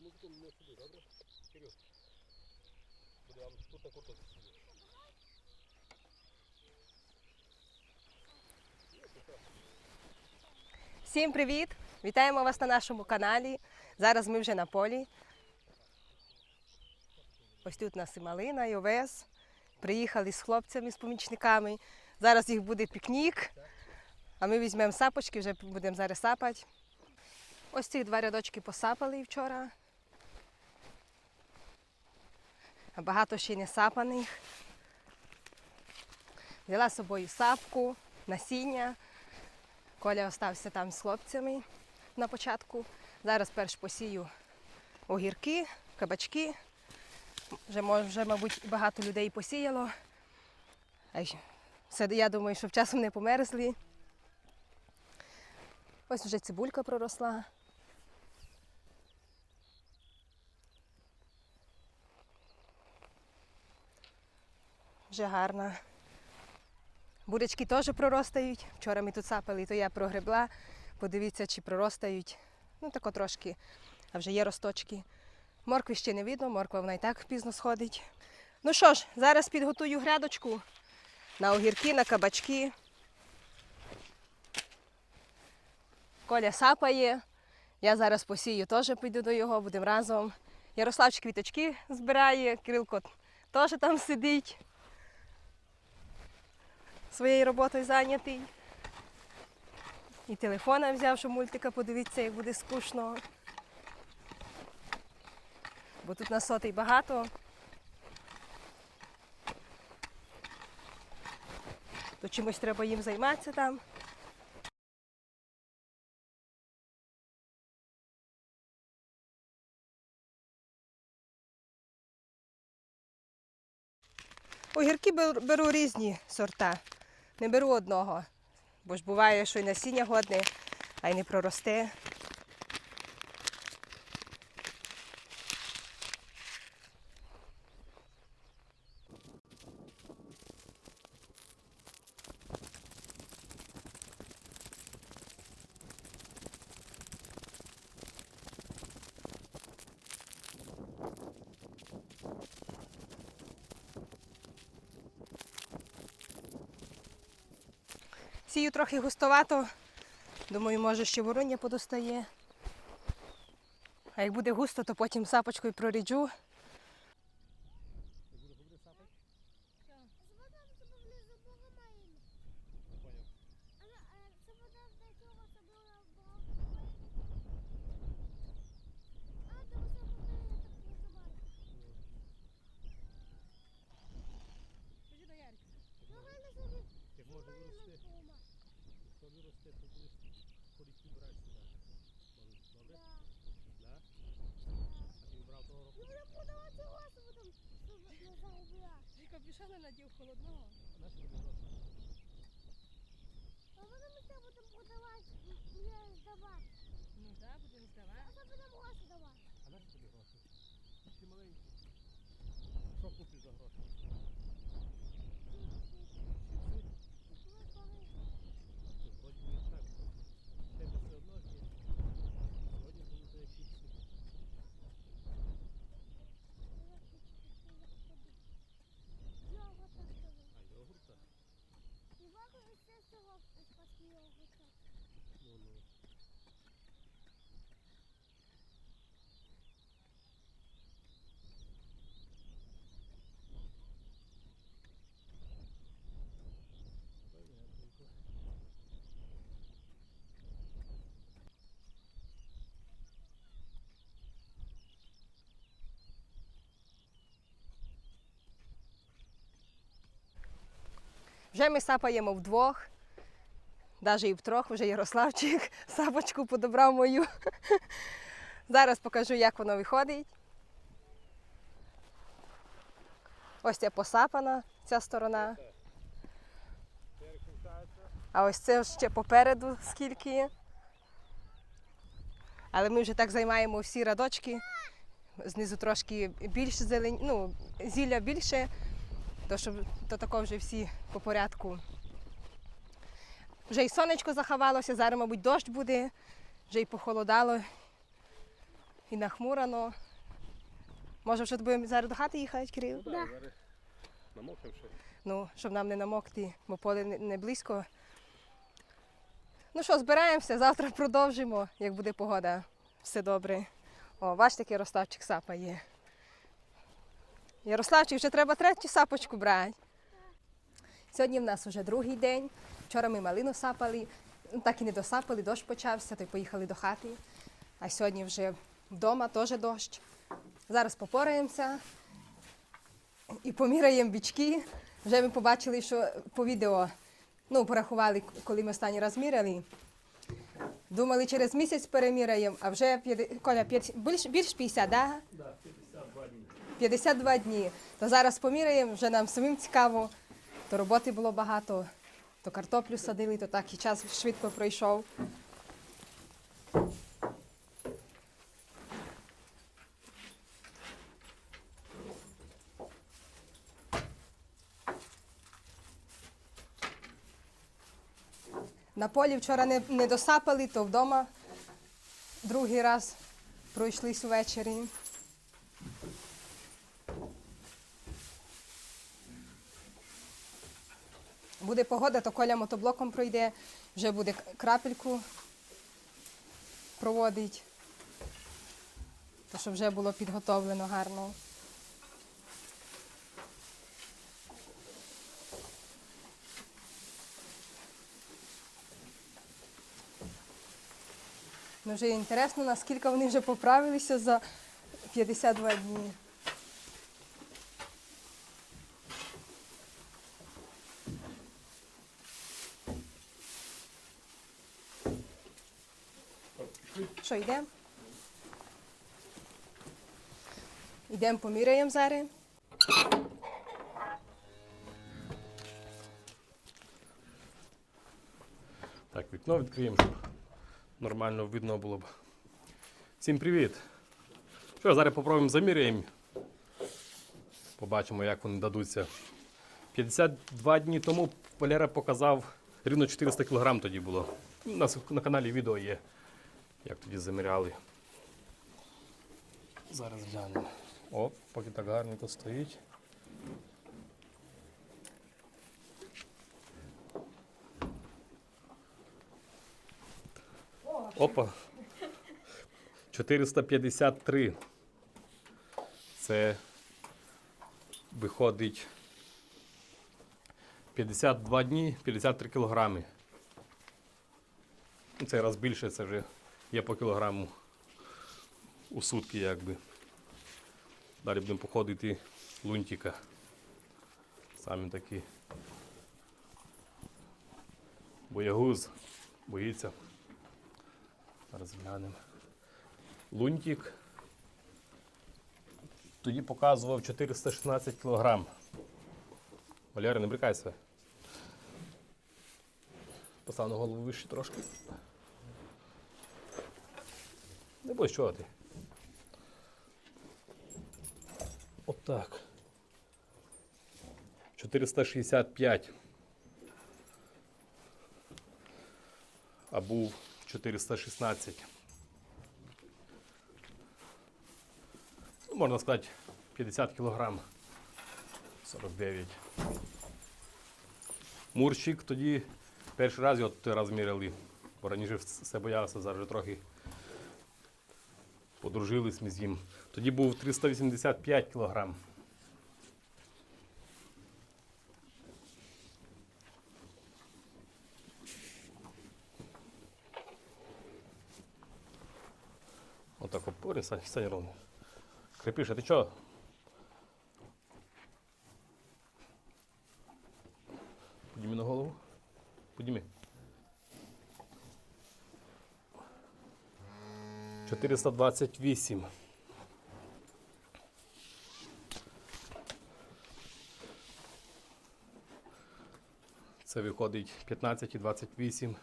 тут не сюди, добре? Буде вам тут на куртку сюди. Всім привіт! Вітаємо вас на нашому каналі. Зараз ми вже на полі. Ось тут у нас і малина, і овес. Приїхали з хлопцями, з помічниками. Зараз їх буде пікнік. А ми візьмемо сапочки, вже будемо зараз сапати. Ось ці два рядочки посапали вчора. А багато ще не сапаних. Взяла з собою сапку, насіння. Коля остався там з хлопцями на початку. Зараз перш посію огірки, кабачки. Вже, вже мабуть, багато людей посіяло. Все, я думаю, що часом не померзли. Ось вже цибулька проросла. Вже гарна. Бурячки теж проростають. Вчора ми тут сапали, то я прогребла. Подивіться, чи проростають. Ну, тако трошки, а вже є росточки. Моркви ще не видно, морква вона і так пізно сходить. Ну що ж, зараз підготую грядочку на огірки, на кабачки. Коля сапає. Я зараз посію, теж піду до його, будемо разом. Ярославчик квіточки збирає, Кирилко теж там сидить своєю роботою зайнятий. І телефона взяв, щоб мультика подивитися, як буде скучно. Бо тут на сотий багато. То чимось треба їм займатися там. Огірки бер- беру різні сорта. Не беру одного, бо ж буває, що і насіння годне, а й не проросте. Трохи густовато. Думаю, може ще вороння подостає. А як буде густо, то потім сапочкою проріджу. Як може вирости, то виросте, то будеш ходити брати сюди. Добре? Да? А ти брав того року? Пішла надів холодного. Наш не здавати. Ну так, будемо здавати. А наш тобі гроші? Ти маленький. Що купиш за гроші? Що, Вроді би і так. Тебе все одно є. Сьогодні буде якісь сюди. А йогурта? Ну, ну. Понятненько. Вже ми сапаємо вдвох, навіть і втрьох, вже Ярославчик сапочку подобрав мою. Зараз покажу, як воно виходить. Ось ця посапана, ця сторона. А ось це ще попереду скільки. Але ми вже так займаємо всі радочки. Знизу трошки більше зелень, ну, зілля більше, то, щоб, то тако вже всі по порядку. Вже й сонечко заховалося, зараз, мабуть, дощ буде, вже й похолодало. і нахмурено. Може, вже будемо зараз до хати їхати, Кирил? Ну, да. намокнемо ще. Ну, щоб нам не намокти, бо поле не, близько. Ну що, збираємося, завтра продовжимо, як буде погода. Все добре. О, бачите, який Ярославчик сапає. Ярославчик, вже треба третю сапочку брати. Сьогодні в нас вже другий день. Вчора ми малину сапали, так і не досапали, дощ почався, то й поїхали до хати. А сьогодні вже вдома теж дощ. Зараз попораємося і поміряємо бічки. Вже ми побачили, що по відео ну, порахували, коли ми останній раз міряли. Думали, через місяць переміряємо, а вже Коля, більш, більш 50, да? Да, 52 дні. 52 дні. То зараз поміряємо, вже нам самим цікаво. То роботи було багато, то картоплю садили, то так і час швидко пройшов. На полі вчора не, не досапали, то вдома другий раз пройшлись увечері. Буде погода, то коля мотоблоком пройде, вже буде крапельку проводить. То щоб вже було підготовлено гарно. Ну, вже інтересно, наскільки вони вже поправилися за 52 дні. Що, йдемо? Йдемо поміряємо зараз. Так, вікно відкриємо, щоб нормально видно було б. Всім привіт! Що, зараз попробуємо заміряємо. Побачимо, як вони дадуться. 52 дні тому Валера показав рівно 400 кг тоді було. У нас на каналі відео є, як тоді заміряли. Зараз глянемо. О, поки так гарненько стоїть. Опа. 453. Це виходить 52 дні, 53 кілограми. Ну, Цей раз більше, це вже є по кілограму у сутки, якби. Далі будемо походити лунтика. Самі такі. Боягуз боїться. Зараз глянемо. Лунтик. Тоді показував 416 кг. Валера, не брикайся. Постав на голову вище трошки. Не бойся, чого ти. Отак. 465. А був 416. Ну, можна сказати, 50 кілограм. 49. Мурчик тоді перший раз його той раз міряли. Бо раніше все боявся, зараз вже трохи подружились ми з ним. Тоді був 385 кілограм. Отак опори, Сань, Сань ровно. Крепиш, ти чого? Підніми на голову. Підніми. 428. Це виходить 15 і 28.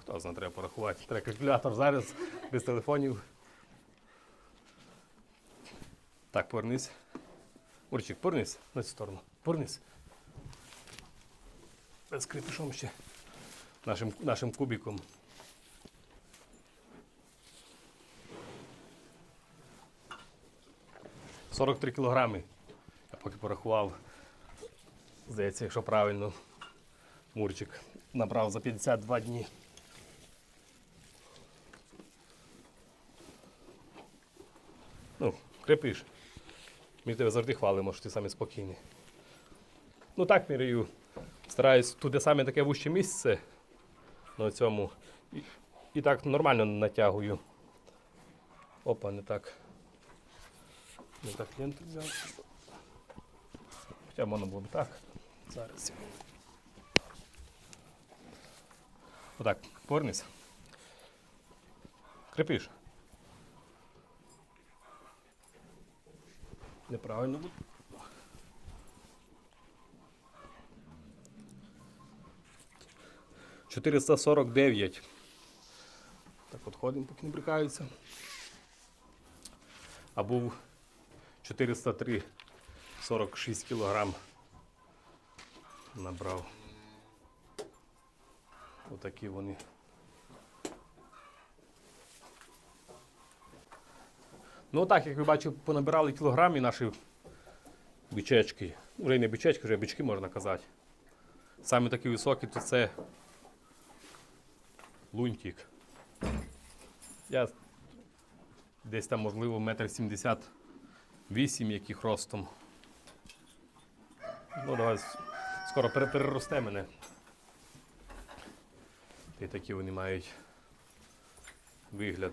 Хто знає, треба порахувати. Треба калькулятор зараз без телефонів. Так, повернись. Мурчик, повернись на цю сторону. Повернись. З крепишом ще. Нашим, нашим кубиком. 43 кілограми. Я поки порахував. Здається, якщо правильно, Мурчик набрав за 52 дні. Ну, крепиш. Ми тебе завжди хвалимо, що ти саме спокійний. Ну так міряю. Стараюсь туди саме таке вуще місце на цьому. І, і так нормально натягую. Опа, не так. Не так ленту взяв. Хоча можна було б так. Зараз. Отак, повернись. Крепиш. Неправильно буде. Чотириста сорок дев'ять. Так от ходимо, поки не брикаються. А був 403 46 кілограм набрав. Отакі вони. Ну так, як ви бачите, понабирали кілограмі наші бичечки. Ну, Вже й не бичечки, вже бички можна казати. Саме такі високі, то це лунтик. Я десь там, можливо, метр сімдесят вісім, яких ростом. Ну, давай скоро переросте мене. І такі вони мають вигляд.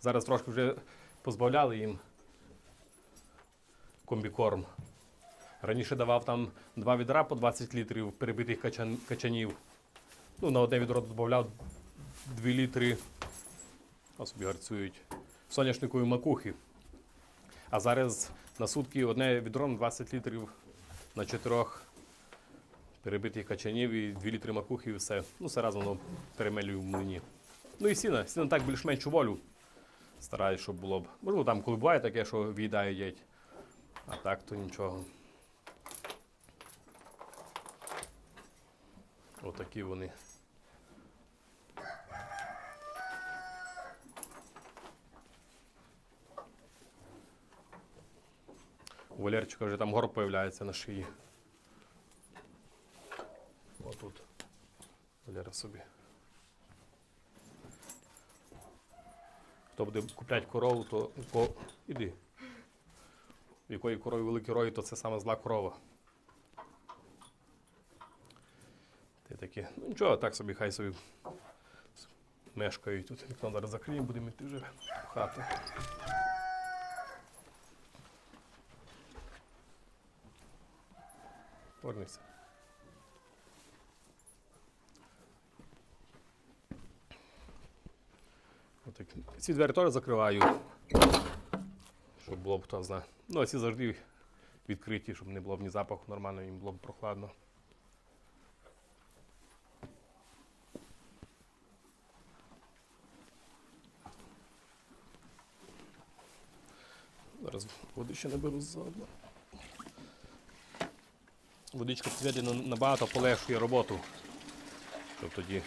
Зараз трошки вже позбавляли їм комбікорм. Раніше давав там два відра по 20 літрів перебитих качан, качанів. Ну, на одне відро додавав 2 літри. Ось собі гарцюють. Соняшникової макухи. А зараз на сутки одне відро на 20 літрів на чотирьох перебитих качанів і 2 літри макухи і все. Ну, все разом воно перемелюю в млині. Ну і сіна. Сіна так більш-менш волю. Стараюсь, щоб було б. Можливо, там коли буває таке, що в'їдає їдять. А так то нічого. Отакі вони. У Валерчика вже там горб появляється на шиї. Отут. Валера собі. Хто буде купляти корову, то ко... іди. В якої корови великі рої, то це саме зла корова. Ти такі. Ну нічого, так собі, хай собі мешкають тут. Вікно зараз закриємо, будемо йти вже в хату. Повернися. Отак. Ці двері теж закриваю, щоб було б хто знає. Ну, а ці завжди відкриті, щоб не було б ні запаху нормально, їм було б прохладно. Зараз води ще наберу заодно. Водичка підведена набагато полегшує роботу. Щоб тоді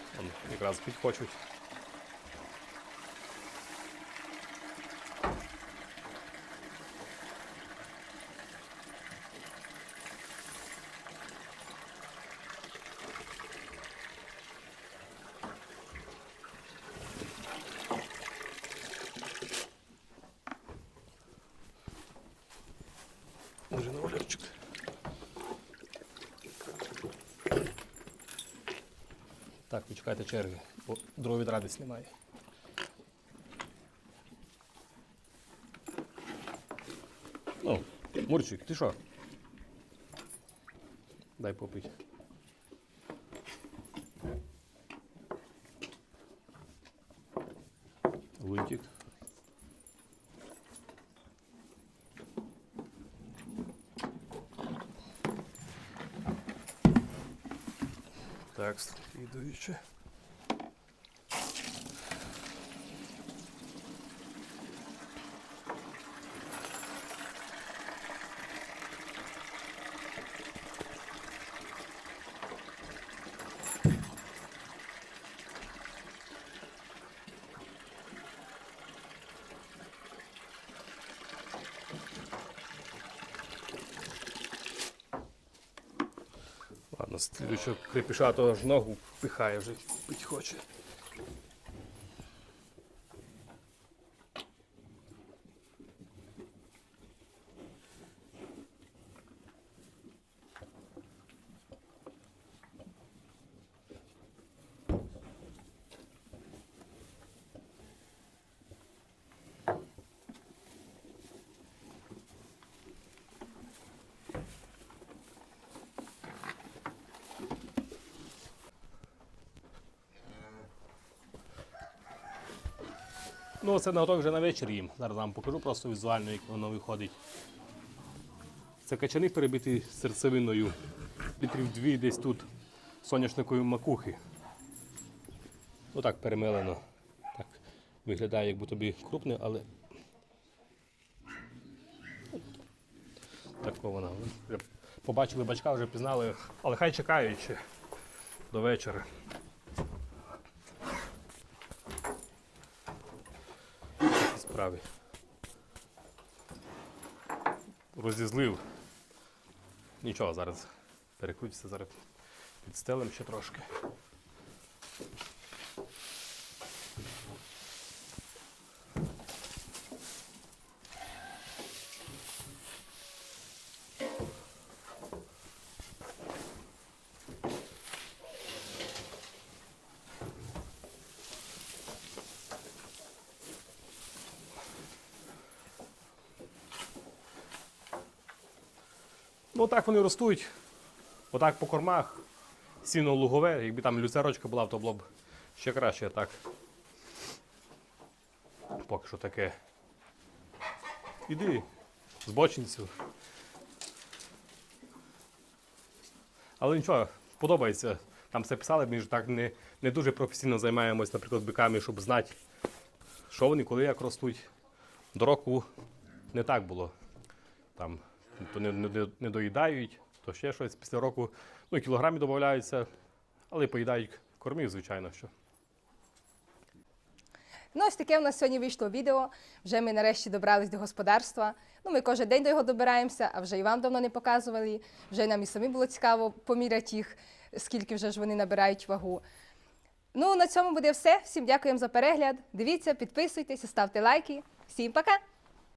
якраз підхочуть. Може на Валерчик. Так, почекайте черги, бо дров від радість немає. Ну, Мурчик, ти що? Дай попить. Лунтик. Так, слідуюче. Ладно, слідуючого крепіша того ж ногу пихає вже пить хоче. Ну, це наготові вже на вечір їм. Зараз вам покажу просто візуально, як воно виходить. Це качани перебиті серцевиною. Літрів дві десь тут соняшникової макухи. Отак перемелено. Так виглядає, як будто би крупне, але. Тако вона. Побачили бачка, вже пізнали, але хай чекають ще до вечора. Такі. Розізлив. Нічого, зараз перекрутиться, зараз підстелим ще трошки. Ну так вони ростуть. Отак по кормах. Сіно лугове, якби там люцерочка була, то було б ще краще так. Поки що таке. Іди, збочинцю. Але нічого, подобається. Там все писали, ми ж так не, не дуже професійно займаємось, наприклад, биками, щоб знати, що вони, коли як ростуть. До року не так було. Там то не, не, не доїдають, то ще щось. Після року ну, кілограмів додаються, але поїдають кормів, звичайно. що. Ну, ось таке в нас сьогодні вийшло відео. Вже ми нарешті добрались до господарства. Ну, ми кожен день до його добираємося, а вже і вам давно не показували. Вже нам і самі було цікаво поміряти їх, скільки вже ж вони набирають вагу. Ну, на цьому буде все. Всім дякуємо за перегляд. Дивіться, підписуйтесь, ставте лайки. Всім пока!